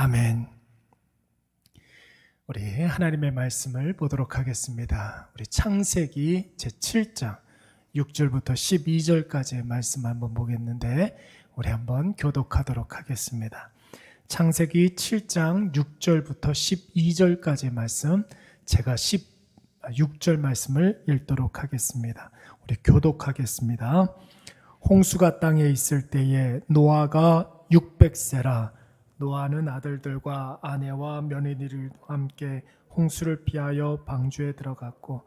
아멘. 우리 하나님의 말씀을 보도록 하겠습니다. 우리 창세기 제7장 6절부터 12절까지의 말씀 한번 보겠는데 우리 한번 교독하도록 하겠습니다. 창세기 7장 6절부터 12절까지의 말씀 제가 16절 말씀을 읽도록 하겠습니다. 우리 교독하겠습니다. 홍수가 땅에 있을 때에 노아가 600세라 노아는 아들들과 아내와 며느리를 함께 홍수를 피하여 방주에 들어갔고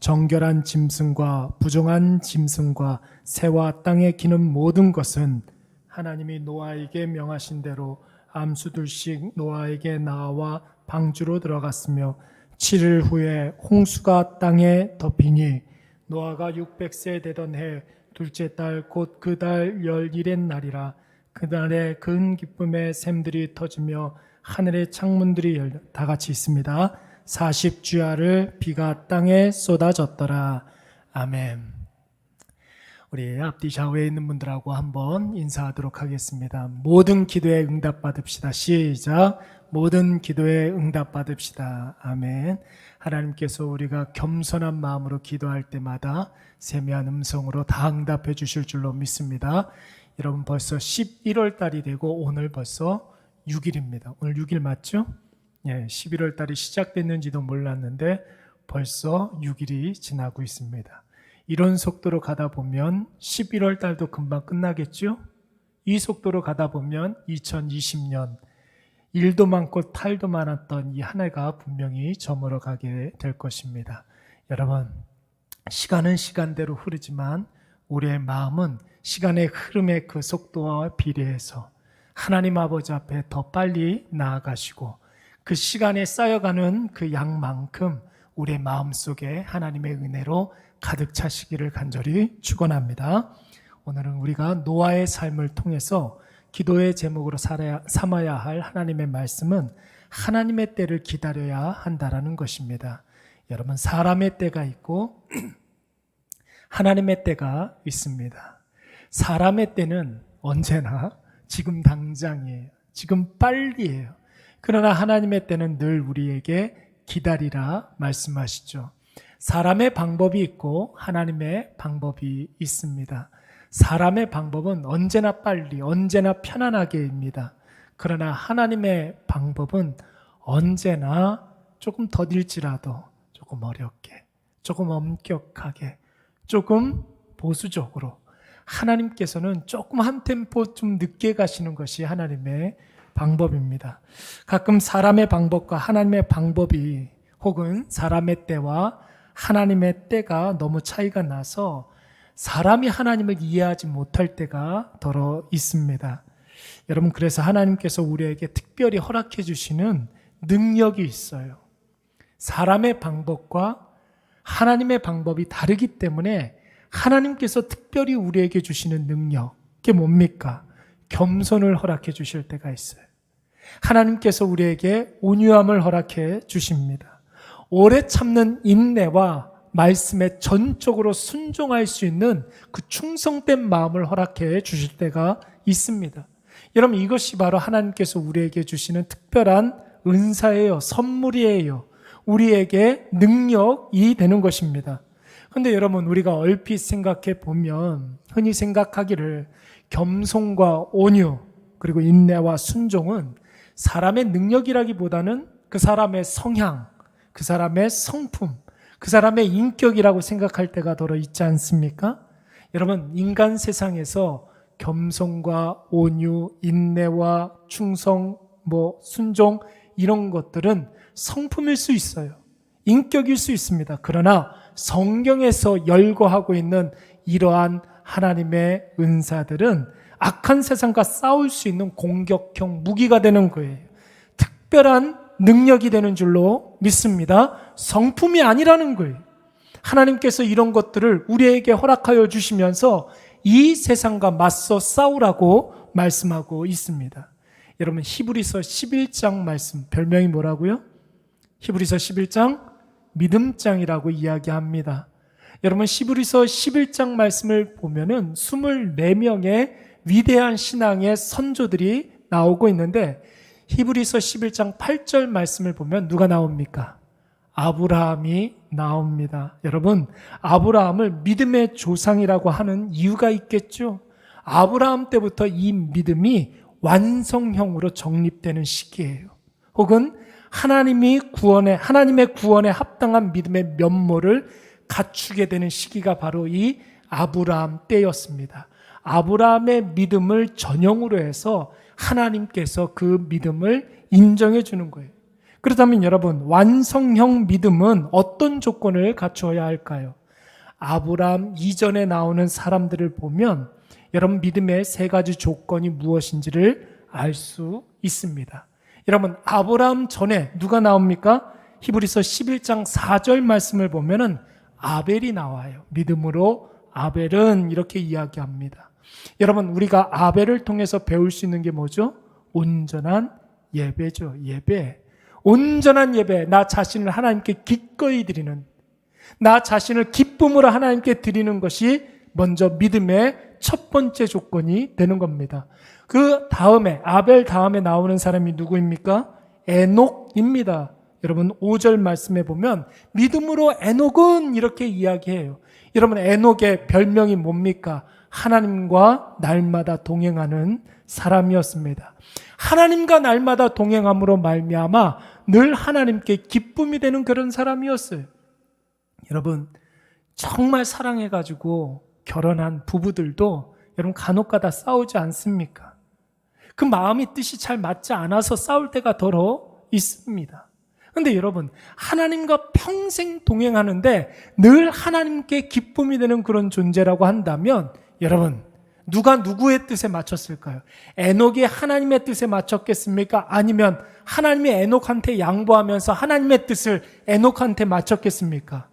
정결한 짐승과 부정한 짐승과 새와 땅에 기는 모든 것은 하나님이 노아에게 명하신 대로 암수 둘씩 노아에게 나와 방주로 들어갔으며 7일 후에 홍수가 땅에 덮이니 노아가 600세 되던 해 둘째 달 곧 그 달 열일의 날이라 그날에 큰 기쁨의 샘들이 터지며 하늘의 창문들이 열려 다 같이 있습니다. 40주야를 비가 땅에 쏟아졌더라. 아멘. 우리 앞뒤 좌우에 있는 분들하고 한번 인사하도록 하겠습니다. 모든 기도에 응답 받읍시다. 시작. 모든 기도에 응답 받읍시다. 아멘. 하나님께서 우리가 겸손한 마음으로 기도할 때마다 세미한 음성으로 다 응답해 주실 줄로 믿습니다. 여러분 벌써 11월 달이 되고 오늘 벌써 6일입니다. 오늘 6일 맞죠? 예, 11월 달이 시작됐는지도 몰랐는데 벌써 6일이 지나고 있습니다. 이런 속도로 가다 보면 11월 달도 금방 끝나겠죠? 이 속도로 가다 보면 2020년 일도 많고 탈도 많았던 이 한 해가 분명히 저물어 가게 될 것입니다. 여러분, 시간은 시간대로 흐르지만 우리의 마음은 시간의 흐름의 그 속도와 비례해서 하나님 아버지 앞에 더 빨리 나아가시고 그 시간에 쌓여가는 그 양만큼 우리의 마음 속에 하나님의 은혜로 가득 차시기를 간절히 축원합니다. 오늘은 우리가 노아의 삶을 통해서 기도의 제목으로 살아야, 삼아야 할 하나님의 말씀은 하나님의 때를 기다려야 한다라는 것입니다. 여러분 사람의 때가 있고 하나님의 때가 있습니다. 사람의 때는 언제나 지금 당장이에요. 지금 빨리예요. 그러나 하나님의 때는 늘 우리에게 기다리라 말씀하시죠. 사람의 방법이 있고 하나님의 방법이 있습니다. 사람의 방법은 언제나 빨리, 언제나 편안하게입니다. 그러나 하나님의 방법은 언제나 조금 더딜지라도 조금 어렵게, 조금 엄격하게, 조금 보수적으로 하나님께서는 조금 한 템포 좀 늦게 가시는 것이 하나님의 방법입니다. 가끔 사람의 방법과 하나님의 방법이 혹은 사람의 때와 하나님의 때가 너무 차이가 나서 사람이 하나님을 이해하지 못할 때가 더러 있습니다. 여러분, 그래서 하나님께서 우리에게 특별히 허락해 주시는 능력이 있어요. 사람의 방법과 하나님의 방법이 다르기 때문에 하나님께서 특별히 우리에게 주시는 능력, 그게 뭡니까? 겸손을 허락해 주실 때가 있어요. 하나님께서 우리에게 온유함을 허락해 주십니다. 오래 참는 인내와 말씀에 전적으로 순종할 수 있는 그 충성된 마음을 허락해 주실 때가 있습니다. 여러분 이것이 바로 하나님께서 우리에게 주시는 특별한 은사예요. 선물이에요. 우리에게 능력이 되는 것입니다. 근데 여러분 우리가 얼핏 생각해 보면 흔히 생각하기를 겸손과 온유 그리고 인내와 순종은 사람의 능력이라기보다는 그 사람의 성향, 그 사람의 성품, 그 사람의 인격이라고 생각할 때가 더러 있지 않습니까? 여러분 인간 세상에서 겸손과 온유, 인내와 충성, 뭐 순종 이런 것들은 성품일 수 있어요. 인격일 수 있습니다. 그러나 성경에서 열거하고 있는 이러한 하나님의 은사들은 악한 세상과 싸울 수 있는 공격형 무기가 되는 거예요. 특별한 능력이 되는 줄로 믿습니다. 성품이 아니라는 거예요. 하나님께서 이런 것들을 우리에게 허락하여 주시면서 이 세상과 맞서 싸우라고 말씀하고 있습니다. 여러분 히브리서 11장 말씀 별명이 뭐라고요? 히브리서 11장 믿음장이라고 이야기합니다. 여러분 히브리서 11장 말씀을 보면은 24명의 위대한 신앙의 선조들이 나오고 있는데 히브리서 11장 8절 말씀을 보면 누가 나옵니까? 아브라함이 나옵니다. 여러분, 아브라함을 믿음의 조상이라고 하는 이유가 있겠죠? 아브라함 때부터 이 믿음이 완성형으로 정립되는 시기예요. 혹은 하나님이 구원에, 하나님의 구원에 합당한 믿음의 면모를 갖추게 되는 시기가 바로 이 아브라함 때였습니다. 아브라함의 믿음을 전형으로 해서 하나님께서 그 믿음을 인정해 주는 거예요. 그렇다면 여러분, 완성형 믿음은 어떤 조건을 갖추어야 할까요? 아브라함 이전에 나오는 사람들을 보면 여러분 믿음의 세 가지 조건이 무엇인지를 알 수 있습니다. 여러분, 아브라함 전에 누가 나옵니까? 히브리서 11장 4절 말씀을 보면은 아벨이 나와요. 믿음으로 아벨은 이렇게 이야기합니다. 여러분, 우리가 아벨을 통해서 배울 수 있는 게 뭐죠? 온전한 예배죠. 예배. 온전한 예배. 나 자신을 하나님께 기꺼이 드리는, 나 자신을 기쁨으로 하나님께 드리는 것이 먼저 믿음의 첫 번째 조건이 되는 겁니다. 그 다음에, 아벨 다음에 나오는 사람이 누구입니까? 에녹입니다. 여러분 5절 말씀에 보면 믿음으로 에녹은 이렇게 이야기해요. 여러분 에녹의 별명이 뭡니까? 하나님과 날마다 동행하는 사람이었습니다. 하나님과 날마다 동행함으로 말미암아 늘 하나님께 기쁨이 되는 그런 사람이었어요. 여러분 정말 사랑해 가지고 결혼한 부부들도 여러분 간혹가다 싸우지 않습니까? 그 마음이 뜻이 잘 맞지 않아서 싸울 때가 더러 있습니다. 근데 여러분, 하나님과 평생 동행하는데 늘 하나님께 기쁨이 되는 그런 존재라고 한다면 여러분, 누가 누구의 뜻에 맞췄을까요? 에녹이 하나님의 뜻에 맞췄겠습니까? 아니면 하나님이 에녹한테 양보하면서 하나님의 뜻을 에녹한테 맞췄겠습니까?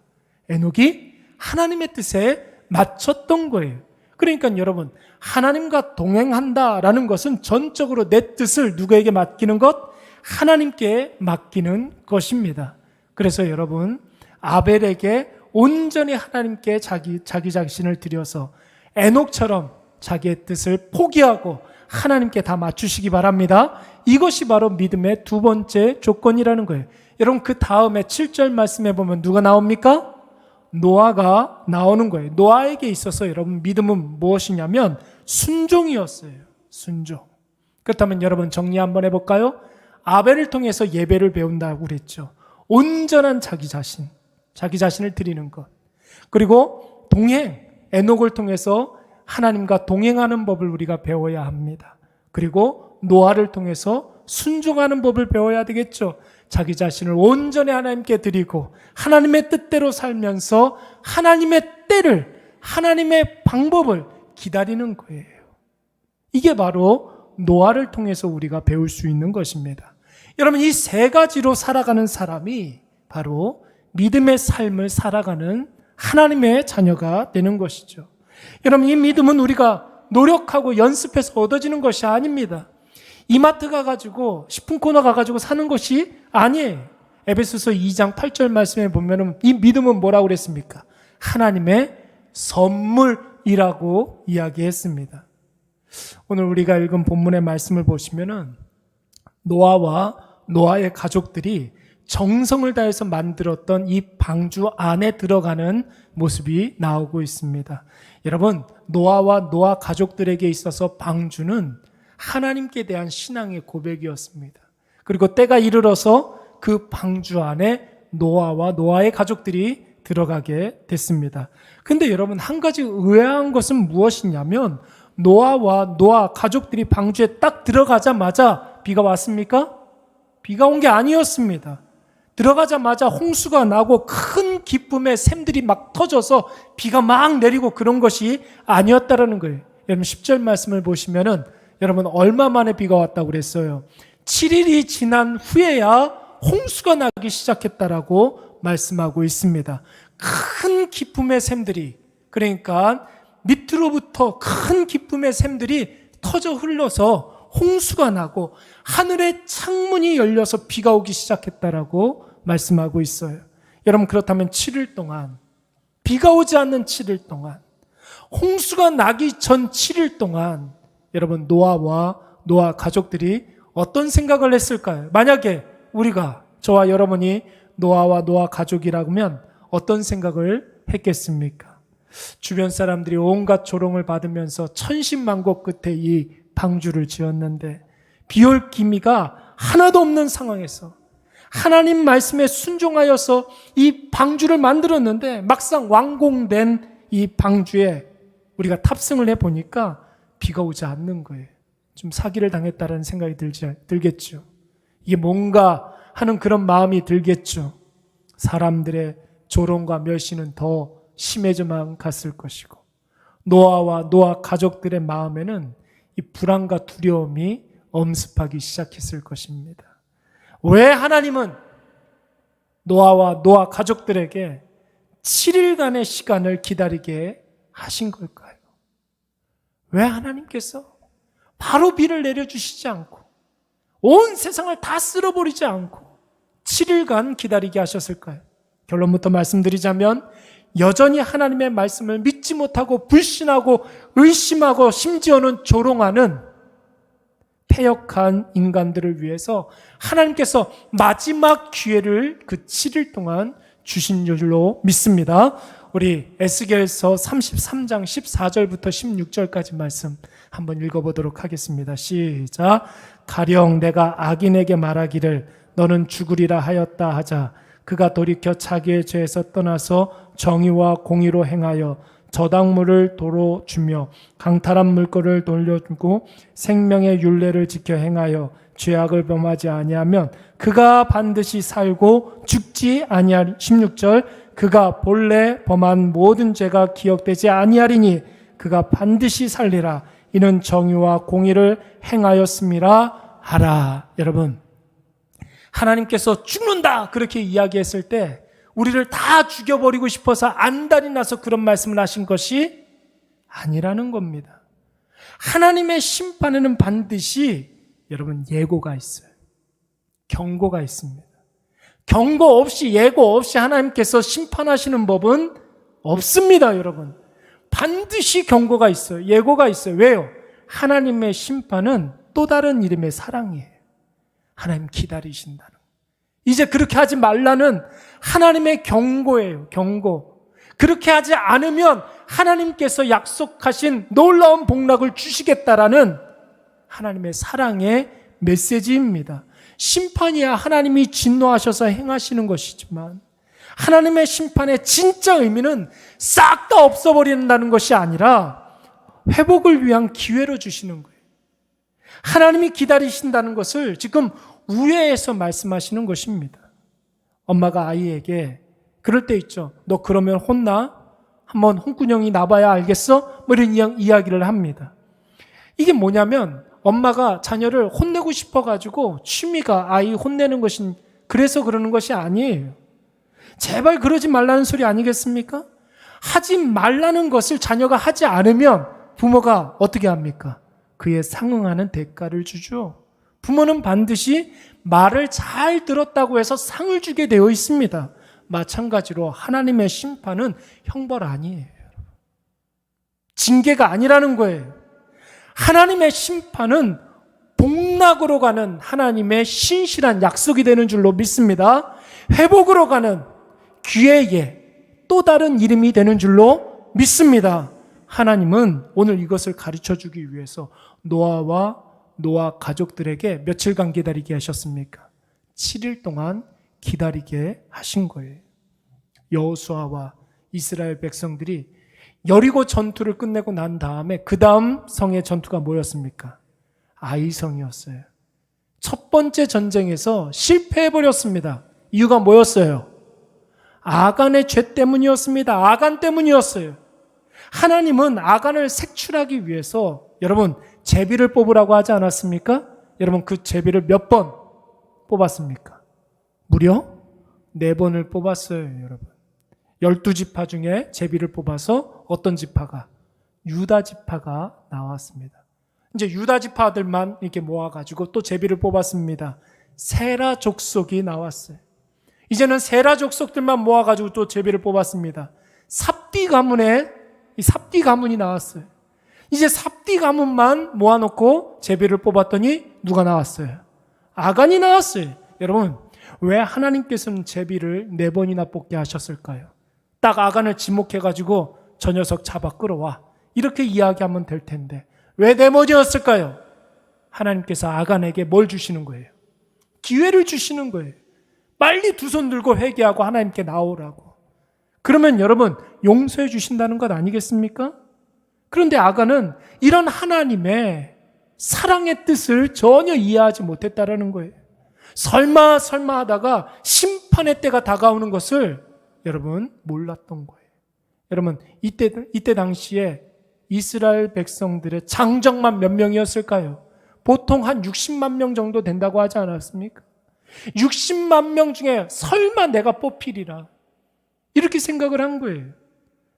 에녹이 하나님의 뜻에 맞췄던 거예요. 그러니까 여러분, 하나님과 동행한다라는 것은 전적으로 내 뜻을 누구에게 맡기는 것? 하나님께 맡기는 것입니다. 그래서 여러분, 아벨에게 온전히 하나님께 자기, 자기 자신을 들여서 에녹처럼 자기의 뜻을 포기하고 하나님께 다 맞추시기 바랍니다. 이것이 바로 믿음의 두 번째 조건이라는 거예요. 여러분, 그 다음에 7절 말씀해 보면 누가 나옵니까? 노아가 나오는 거예요. 노아에게 있어서 여러분 믿음은 무엇이냐면 순종이었어요. 순종. 그렇다면 여러분 정리 한번 해볼까요? 아벨을 통해서 예배를 배운다고 그랬죠. 온전한 자기 자신, 자기 자신을 드리는 것. 그리고 동행, 에녹을 통해서 하나님과 동행하는 법을 우리가 배워야 합니다. 그리고 노아를 통해서 순종하는 법을 배워야 되겠죠. 자기 자신을 온전히 하나님께 드리고 하나님의 뜻대로 살면서 하나님의 때를 하나님의 방법을 기다리는 거예요. 이게 바로 노아를 통해서 우리가 배울 수 있는 것입니다. 여러분 이 세 가지로 살아가는 사람이 바로 믿음의 삶을 살아가는 하나님의 자녀가 되는 것이죠. 여러분 이 믿음은 우리가 노력하고 연습해서 얻어지는 것이 아닙니다. 이마트 가가지고 식품 코너 가가지고 사는 것이 아니에요. 에베소서 2장 8절 말씀에 보면은 이 믿음은 뭐라고 그랬습니까? 하나님의 선물이라고 이야기했습니다. 오늘 우리가 읽은 본문의 말씀을 보시면은 노아와 노아의 가족들이 정성을 다해서 만들었던 이 방주 안에 들어가는 모습이 나오고 있습니다. 여러분, 노아와 노아 가족들에게 있어서 방주는 하나님께 대한 신앙의 고백이었습니다. 그리고 때가 이르러서 그 방주 안에 노아와 노아의 가족들이 들어가게 됐습니다. 근데 여러분, 한 가지 의아한 것은 무엇이냐면, 노아와 노아 가족들이 방주에 딱 들어가자마자 비가 왔습니까? 비가 온 게 아니었습니다. 들어가자마자 홍수가 나고 큰 기쁨의 샘들이 막 터져서 비가 막 내리고 그런 것이 아니었다라는 거예요. 여러분 10절 말씀을 보시면은 여러분 얼마 만에 비가 왔다고 그랬어요. 7일이 지난 후에야 홍수가 나기 시작했다라고 말씀하고 있습니다. 큰 기쁨의 샘들이 그러니까 밑으로부터 큰 기쁨의 샘들이 터져 흘러서 홍수가 나고 하늘의 창문이 열려서 비가 오기 시작했다라고 말씀하고 있어요. 여러분 그렇다면 7일 동안 비가 오지 않는 7일 동안 홍수가 나기 전 7일 동안 여러분 노아와 노아 가족들이 어떤 생각을 했을까요? 만약에 우리가 저와 여러분이 노아와 노아 가족이라면 어떤 생각을 했겠습니까? 주변 사람들이 온갖 조롱을 받으면서 천신만고 끝에 이 방주를 지었는데 비올 기미가 하나도 없는 상황에서 하나님 말씀에 순종하여서 이 방주를 만들었는데 막상 완공된 이 방주에 우리가 탑승을 해 보니까 비가 오지 않는 거예요. 좀 사기를 당했다라는 생각이 들지, 들겠죠. 이게 뭔가 하는 그런 마음이 들겠죠. 사람들의 조롱과 멸시는 더 심해져만 갔을 것이고 노아와 노아 가족들의 마음에는 이 불안과 두려움이 엄습하기 시작했을 것입니다. 왜 하나님은 노아와 노아 가족들에게 7일간의 시간을 기다리게 하신 걸까요? 왜 하나님께서 바로 비를 내려주시지 않고 온 세상을 다 쓸어버리지 않고 7일간 기다리게 하셨을까요? 결론부터 말씀드리자면 여전히 하나님의 말씀을 믿지 못하고 불신하고 의심하고 심지어는 조롱하는 폐역한 인간들을 위해서 하나님께서 마지막 기회를 그 7일 동안 주신 줄로 믿습니다. 우리 에스겔서 33장 14절부터 16절까지 말씀 한번 읽어보도록 하겠습니다. 시작. 가령 내가 악인에게 말하기를 너는 죽으리라 하였다 하자 그가 돌이켜 자기의 죄에서 떠나서 정의와 공의로 행하여 저당물을 도로 주며 강탈한 물건을 돌려주고 생명의 윤례를 지켜 행하여 죄악을 범하지 아니하면 그가 반드시 살고 죽지 아니할 16절 그가 본래 범한 모든 죄가 기억되지 아니하리니 그가 반드시 살리라 이는 정의와 공의를 행하였음이라 하라 여러분 하나님께서 죽는다 그렇게 이야기했을 때 우리를 다 죽여버리고 싶어서 안달이 나서 그런 말씀을 하신 것이 아니라는 겁니다. 하나님의 심판에는 반드시 여러분 예고가 있어요. 경고가 있습니다. 경고 없이 예고 없이 하나님께서 심판하시는 법은 없습니다, 여러분. 반드시 경고가 있어요. 예고가 있어요. 왜요? 하나님의 심판은 또 다른 이름의 사랑이에요. 하나님 기다리신다는. 이제 그렇게 하지 말라는 하나님의 경고예요. 경고. 그렇게 하지 않으면 하나님께서 약속하신 놀라운 복락을 주시겠다라는 하나님의 사랑의 메시지입니다. 심판이야 하나님이 진노하셔서 행하시는 것이지만 하나님의 심판의 진짜 의미는 싹 다 없어버린다는 것이 아니라 회복을 위한 기회로 주시는 거예요. 하나님이 기다리신다는 것을 지금 우회에서 말씀하시는 것입니다. 엄마가 아이에게 그럴 때 있죠. 너 그러면 혼나? 한번 홍군형이 나봐야 알겠어? 뭐 이런 이야기를 합니다. 이게 뭐냐면 엄마가 자녀를 혼내고 싶어 가지고 취미가 아이 혼내는 것인 그래서 그러는 것이 아니에요. 제발 그러지 말라는 소리 아니겠습니까? 하지 말라는 것을 자녀가 하지 않으면 부모가 어떻게 합니까? 그에 상응하는 대가를 주죠. 부모는 반드시 말을 잘 들었다고 해서 상을 주게 되어 있습니다. 마찬가지로 하나님의 심판은 형벌 아니에요. 징계가 아니라는 거예요. 하나님의 심판은 복락으로 가는 하나님의 신실한 약속이 되는 줄로 믿습니다. 회복으로 가는 기회의 또 다른 이름이 되는 줄로 믿습니다. 하나님은 오늘 이것을 가르쳐 주기 위해서 노아와 노아 가족들에게 며칠간 기다리게 하셨습니까? 7일 동안 기다리게 하신 거예요. 여호수아와 이스라엘 백성들이 여리고 전투를 끝내고 난 다음에 그 다음 성의 전투가 뭐였습니까? 아이성이었어요. 첫 번째 전쟁에서 실패해 버렸습니다. 이유가 뭐였어요? 아간의 죄 때문이었습니다. 아간 때문이었어요. 하나님은 아간을 색출하기 위해서 여러분 제비를 뽑으라고 하지 않았습니까? 여러분 그 제비를 몇 번 뽑았습니까? 무려 네 번을 뽑았어요, 여러분. 열두 지파 중에 제비를 뽑아서 어떤 지파가 유다 지파가 나왔습니다. 이제 유다 지파들만 이렇게 모아 가지고 또 제비를 뽑았습니다. 세라 족속이 나왔어요. 이제는 세라 족속들만 모아 가지고 또 제비를 뽑았습니다. 삽디 가문에 이 삽디 가문이 나왔어요. 이제 삽디 가문만 모아놓고 제비를 뽑았더니 누가 나왔어요? 아간이 나왔어요. 여러분, 왜 하나님께서는 제비를 네 번이나 뽑게 하셨을까요? 딱 아간을 지목해가지고 저 녀석 잡아 끌어와. 이렇게 이야기하면 될 텐데. 왜네 번이었을까요? 하나님께서 아간에게 뭘 주시는 거예요? 기회를 주시는 거예요. 빨리 두 손 들고 회개하고 하나님께 나오라고. 그러면 여러분, 용서해 주신다는 것 아니겠습니까? 그런데 아간은 이런 하나님의 사랑의 뜻을 전혀 이해하지 못했다라는 거예요. 설마 설마 하다가 심판의 때가 다가오는 것을 여러분 몰랐던 거예요. 여러분 이때 이때 당시에 이스라엘 백성들의 장정만 몇 명이었을까요? 보통 한 60만 명 정도 된다고 하지 않았습니까? 60만 명 중에 설마 내가 뽑히리라. 이렇게 생각을 한 거예요.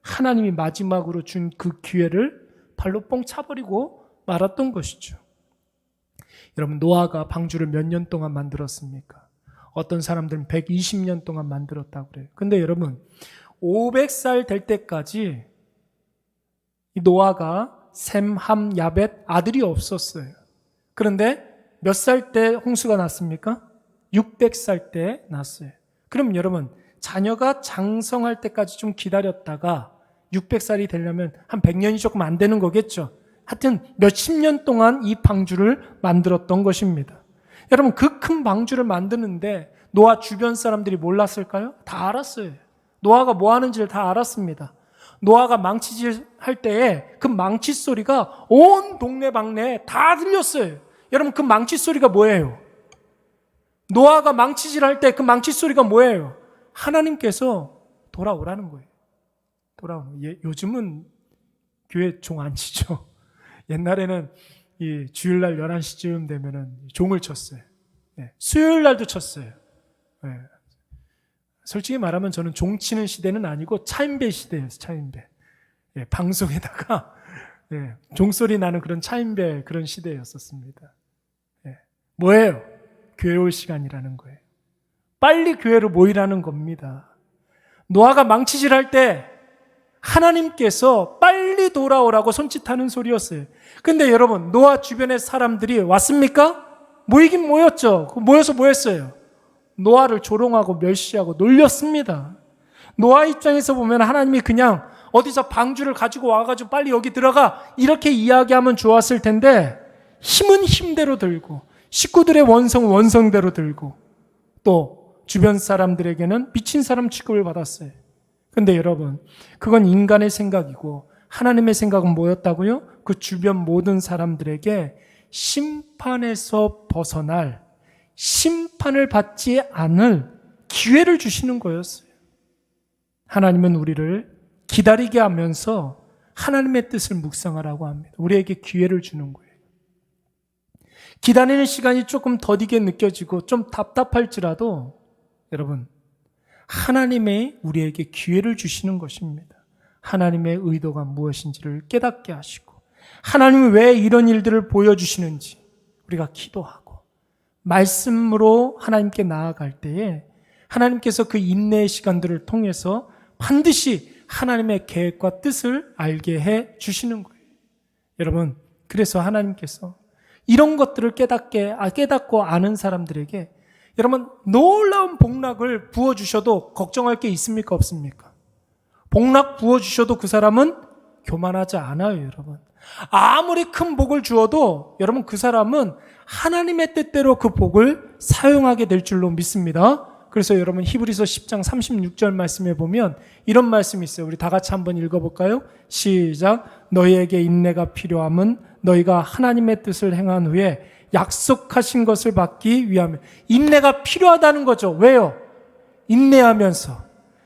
하나님이 마지막으로 준 그 기회를 발로 뻥 차버리고 말았던 것이죠. 여러분, 노아가 방주를 몇 년 동안 만들었습니까? 어떤 사람들은 120년 동안 만들었다고 그래요. 근데 여러분, 500살 될 때까지 이 노아가 셈, 함, 야벳 아들이 없었어요. 그런데 몇 살 때 홍수가 났습니까? 600살 때 났어요. 그럼 여러분, 자녀가 장성할 때까지 좀 기다렸다가 600살이 되려면 한 100년이 조금 안 되는 거겠죠. 하여튼 몇십 년 동안 이 방주를 만들었던 것입니다. 여러분, 그 큰 방주를 만드는데 노아 주변 사람들이 몰랐을까요? 다 알았어요. 노아가 뭐 하는지를 다 알았습니다. 노아가 망치질 할 때에 그 망치 소리가 온 동네 방네에 다 들렸어요. 여러분, 그 망치 소리가 뭐예요? 노아가 망치질 할 때 그 망치 소리가 뭐예요? 하나님께서 돌아오라는 거예요. 돌아오는. 예, 요즘은 교회 종 안 치죠. 옛날에는 이 주일날 11시쯤 되면은 종을 쳤어요. 예, 수요일 날도 쳤어요. 예. 솔직히 말하면 저는 종 치는 시대는 아니고 차인배 시대였어요. 차인배. 예, 방송에다가 예, 종소리 나는 그런 차인배 그런 시대였었습니다. 예. 뭐예요? 교회 올 시간이라는 거예요. 빨리 교회로 모이라는 겁니다. 노아가 망치질 할 때 하나님께서 빨리 돌아오라고 손짓하는 소리였어요. 근데 여러분, 노아 주변의 사람들이 왔습니까? 모이긴 모였죠. 모여서 뭐 했어요? 노아를 조롱하고 멸시하고 놀렸습니다. 노아 입장에서 보면 하나님이 그냥 어디서 방주를 가지고 와가지고 빨리 여기 들어가 이렇게 이야기하면 좋았을 텐데 힘은 힘대로 들고 식구들의 원성 원성대로 들고 또 주변 사람들에게는 미친 사람 취급을 받았어요. 근데 여러분, 그건 인간의 생각이고 하나님의 생각은 뭐였다고요? 그 주변 모든 사람들에게 심판에서 벗어날 심판을 받지 않을 기회를 주시는 거였어요. 하나님은 우리를 기다리게 하면서 하나님의 뜻을 묵상하라고 합니다. 우리에게 기회를 주는 거예요. 기다리는 시간이 조금 더디게 느껴지고 좀 답답할지라도 여러분, 하나님의 우리에게 기회를 주시는 것입니다. 하나님의 의도가 무엇인지를 깨닫게 하시고, 하나님이 왜 이런 일들을 보여주시는지 우리가 기도하고, 말씀으로 하나님께 나아갈 때에 하나님께서 그 인내의 시간들을 통해서 반드시 하나님의 계획과 뜻을 알게 해 주시는 거예요. 여러분, 그래서 하나님께서 이런 것들을 깨닫게, 아, 깨닫고 아는 사람들에게 여러분, 놀라운 복락을 부어주셔도 걱정할 게 있습니까? 없습니까? 복락 부어주셔도 그 사람은 교만하지 않아요, 여러분. 아무리 큰 복을 주어도 여러분 그 사람은 하나님의 뜻대로 그 복을 사용하게 될 줄로 믿습니다. 그래서 여러분 히브리서 10장 36절 말씀에 보면 이런 말씀이 있어요. 우리 다 같이 한번 읽어볼까요? 시작. 너희에게 인내가 필요함은 너희가 하나님의 뜻을 행한 후에 약속하신 것을 받기 위하면 인내가 필요하다는 거죠. 왜요? 인내하면서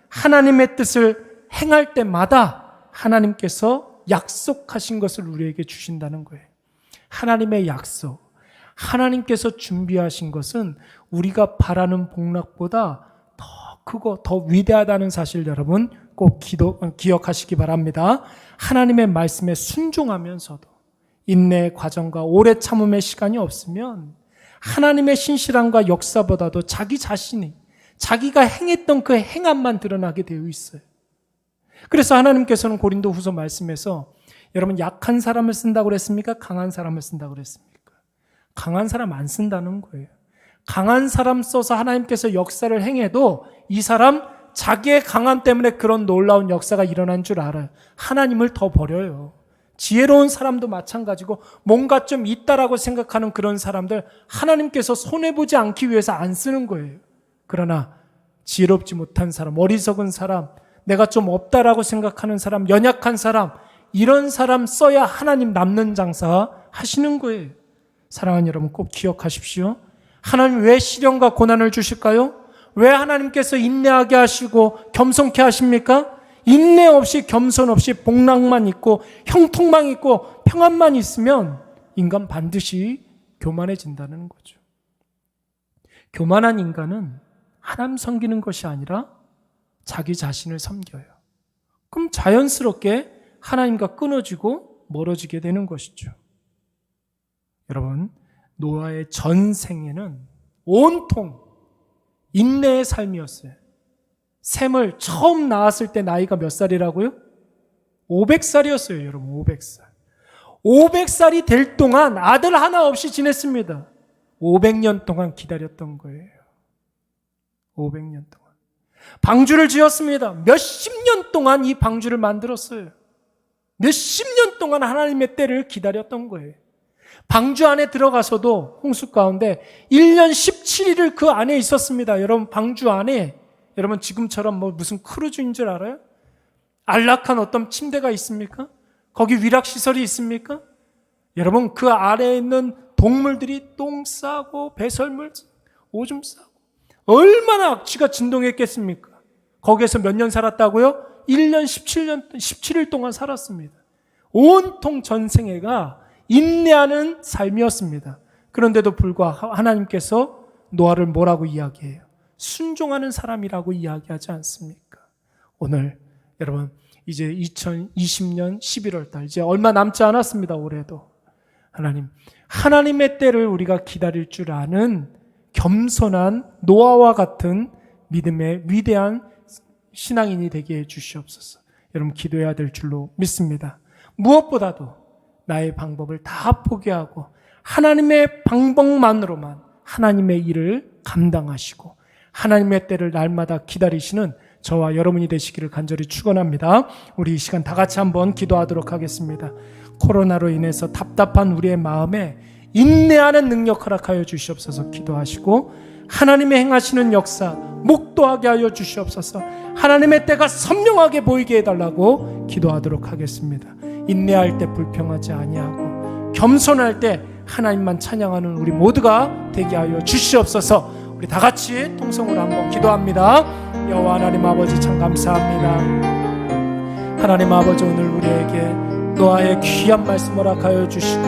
하나님의 뜻을 행할 때마다 하나님께서 약속하신 것을 우리에게 주신다는 거예요. 하나님의 약속. 하나님께서 준비하신 것은 우리가 바라는 복락보다 더 크고 더 위대하다는 사실 여러분 꼭 기도, 기억하시기 바랍니다. 하나님의 말씀에 순종하면서도 인내의 과정과 오래 참음의 시간이 없으면 하나님의 신실함과 역사보다도 자기 자신이 자기가 행했던 그 행함만 드러나게 되어 있어요. 그래서 하나님께서는 고린도 후서 말씀에서 여러분 약한 사람을 쓴다고 그랬습니까? 강한 사람을 쓴다고 그랬습니까? 강한 사람 안 쓴다는 거예요. 강한 사람 써서 하나님께서 역사를 행해도 이 사람 자기의 강함 때문에 그런 놀라운 역사가 일어난 줄 알아요. 하나님을 더 버려요. 지혜로운 사람도 마찬가지고 뭔가 좀 있다라고 생각하는 그런 사람들 하나님께서 손해보지 않기 위해서 안 쓰는 거예요. 그러나 지혜롭지 못한 사람, 어리석은 사람, 내가 좀 없다라고 생각하는 사람, 연약한 사람, 이런 사람 써야 하나님 남는 장사 하시는 거예요. 사랑하는 여러분 꼭 기억하십시오. 하나님 왜 시련과 고난을 주실까요? 왜 하나님께서 인내하게 하시고 겸손케 하십니까? 인내 없이 겸손 없이 복락만 있고 형통만 있고 평안만 있으면 인간 반드시 교만해진다는 거죠. 교만한 인간은 하나님 섬기는 것이 아니라 자기 자신을 섬겨요. 그럼 자연스럽게 하나님과 끊어지고 멀어지게 되는 것이죠. 여러분, 노아의 전생에는 온통 인내의 삶이었어요. 샘을 처음 낳았을 때 나이가 몇 살이라고요? 500살이었어요, 여러분, 500살. 500살이 될 동안 아들 하나 없이 지냈습니다. 500년 동안 기다렸던 거예요. 500년 동안. 방주를 지었습니다. 몇십 년 동안 이 방주를 만들었어요. 몇십 년 동안 하나님의 때를 기다렸던 거예요. 방주 안에 들어가서도 홍수 가운데 1년 17일을 그 안에 있었습니다. 여러분, 방주 안에 여러분 지금처럼 뭐 무슨 크루즈인 줄 알아요? 안락한 어떤 침대가 있습니까? 거기 위락 시설이 있습니까? 여러분 그 아래에 있는 동물들이 똥 싸고 배설물 오줌 싸고 얼마나 악취가 진동했겠습니까? 거기에서 몇 년 살았다고요? 1년 17년 17일 동안 살았습니다. 온통 전생애가 인내하는 삶이었습니다. 그런데도 불구하고 하나님께서 노아를 뭐라고 이야기해요? 순종하는 사람이라고 이야기하지 않습니까? 오늘 여러분 이제 2020년 11월 달 이제 얼마 남지 않았습니다. 올해도 하나님 하나님의 때를 우리가 기다릴 줄 아는 겸손한 노아와 같은 믿음의 위대한 신앙인이 되게 해 주시옵소서. 여러분 기도해야 될 줄로 믿습니다. 무엇보다도 나의 방법을 다 포기하고 하나님의 방법만으로만 하나님의 일을 감당하시고 하나님의 때를 날마다 기다리시는 저와 여러분이 되시기를 간절히 축원합니다. 우리 이 시간 다 같이 한번 기도하도록 하겠습니다. 코로나로 인해서 답답한 우리의 마음에 인내하는 능력 허락하여 주시옵소서 기도하시고 하나님의 행하시는 역사 목도하게 하여 주시옵소서 하나님의 때가 선명하게 보이게 해달라고 기도하도록 하겠습니다. 인내할 때 불평하지 아니하고 겸손할 때 하나님만 찬양하는 우리 모두가 되게 하여 주시옵소서 우리 다 같이 통성으로 한번 기도합니다. 여호와 하나님 아버지 참 감사합니다. 하나님 아버지 오늘 우리에게 노아의 귀한 말씀 허락하여 주시고